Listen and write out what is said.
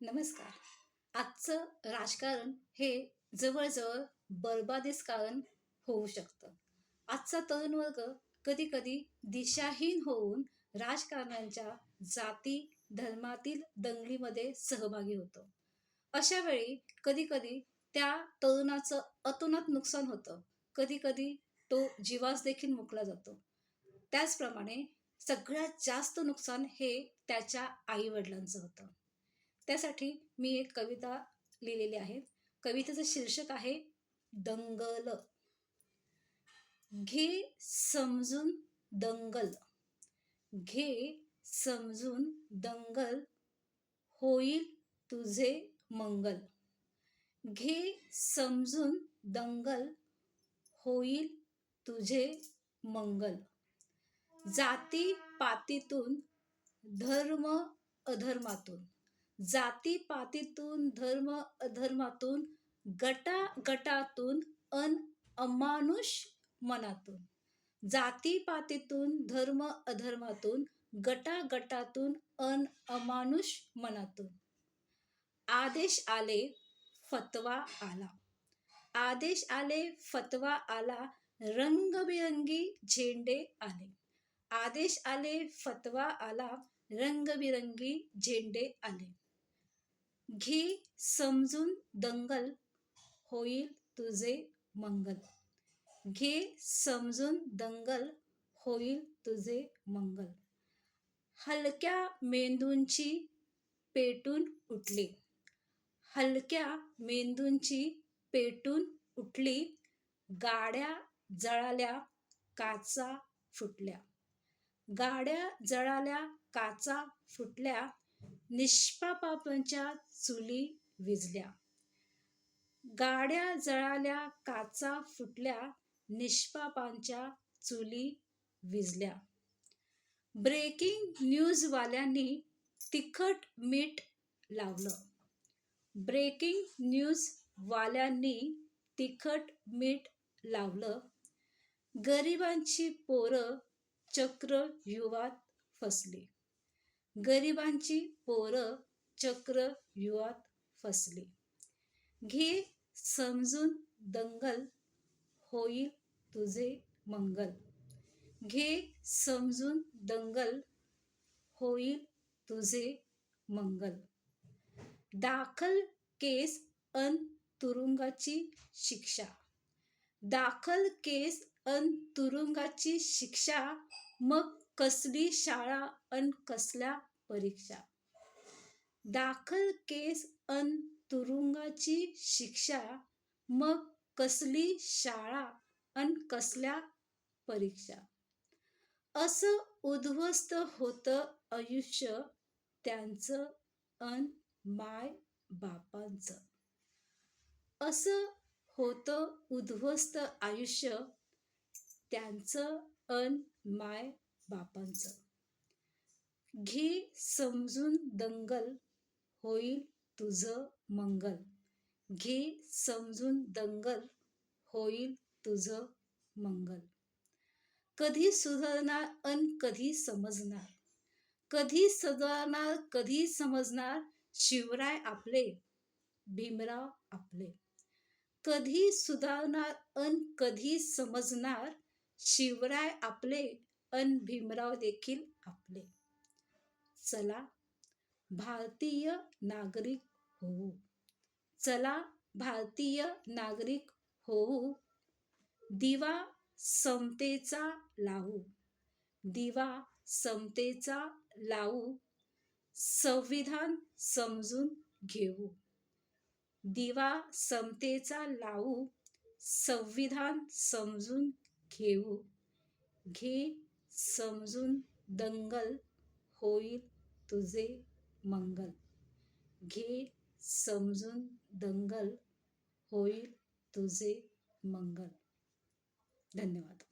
नमस्कार. आजचं राजकारण हे जवळजवळ बर्बादीस कारण होऊ शकतं. आजचा तरुण वर्ग कधी कधी दिशाहीन होऊन राजकारण्यांच्या जाती धर्मातील दंगलीमध्ये सहभागी होतो. अशा वेळी कधी कधी त्या तरुणाचं अतोनात नुकसान होतं. कधी कधी तो जीवास देखील मुकला जातो. त्याचप्रमाणे सगळ्यात जास्त नुकसान हे त्याच्या आई वडिलांचं होतं. त्यासाठी मी एक कविता लिहिलेली आहे. कवितेचं शीर्षक आहे दंगल. घे समजून दंगल. घे समजून दंगल होईल तुझे मंगल. घे समजून दंगल होईल तुझे मंगल. जाती पातीतून धर्म अधर्मातून. जातीपातीतून धर्म अधर्मातून गटा गटातून अन अमानुष मनातून. जातीपातीतून धर्म अधर्मातून गटा गटातून अन अमानुष मनातून. आदेश आले फतवा आला. आदेश आले फतवा आला रंगबिरंगी झेंडे आले. आदेश आले फतवा आला रंगबिरंगी झेंडे आले. घे समजून दंगल होईल तुझे मंगल. घे समजून दंगल होईल तुझे मंगल. हलक्या मेंदूंची पेटून उठली. हलक्या मेंदूंची पेटून उठली. गाड्या जळाल्या काचा फुटल्या. गाड्या जळाल्या काचा फुटल्या. निष्पापांच्या चुली विजल्या. गाड्या जळाल्या काचा फुटल्या निष्पापांच्या चुली विजल्या. ब्रेकिंग न्यूजवाल्यांनी तिखट मीठ लावलं. ब्रेकिंग न्यूजवाल्यांनी तिखट मीठ लावलं. गरिबांची पोरं चक्रव्यूहात फसली. गरिबांची पोरं चक्र युवात फसली. घे समजून दंगल होईल तुझे मंगल. घे समजून दंगल होईल तुझे मंगल. दाखल केस अन तुरुंगाची शिक्षा. दाखल केस अन तुरुंगाची शिक्षा मग कसली शाळा अन कसल्या परीक्षा? दाखल केस अन तुरुंगाची शिक्षा मग कसली शाळा अन कसल्या परीक्षा? असं उद्ध्वस्त होतं आयुष्य त्यांचं अन माय बापांचं. असं होतं उद्ध्वस्त आयुष्य त्यांचं अन माय बापांचं. घे समजून दंगल होईल तुझं मंगल. घे समजून दंगल होईल तुझं मंगल. कधी सुधारणार अन कधी समजणार कधी सुधारणार कधी समजणार शिवराय आपले भीमराव आपले. कधी सुधारणार अन कधी समजणार शिवराय आपले अन भीमराव देखील आपले. चला भारतीय नागरिक होऊ. चला भारतीय नागरिक होऊ. दिवा समतेचा लावू. दिवा समतेचा लावू. संविधान समजून घेऊ. दिवा समतेचा लावू. संविधान समजून घेऊ. घे समजून दंगल होईल तुझे मंगल. घे समजून दंगल होईल तुझे मंगल. धन्यवाद.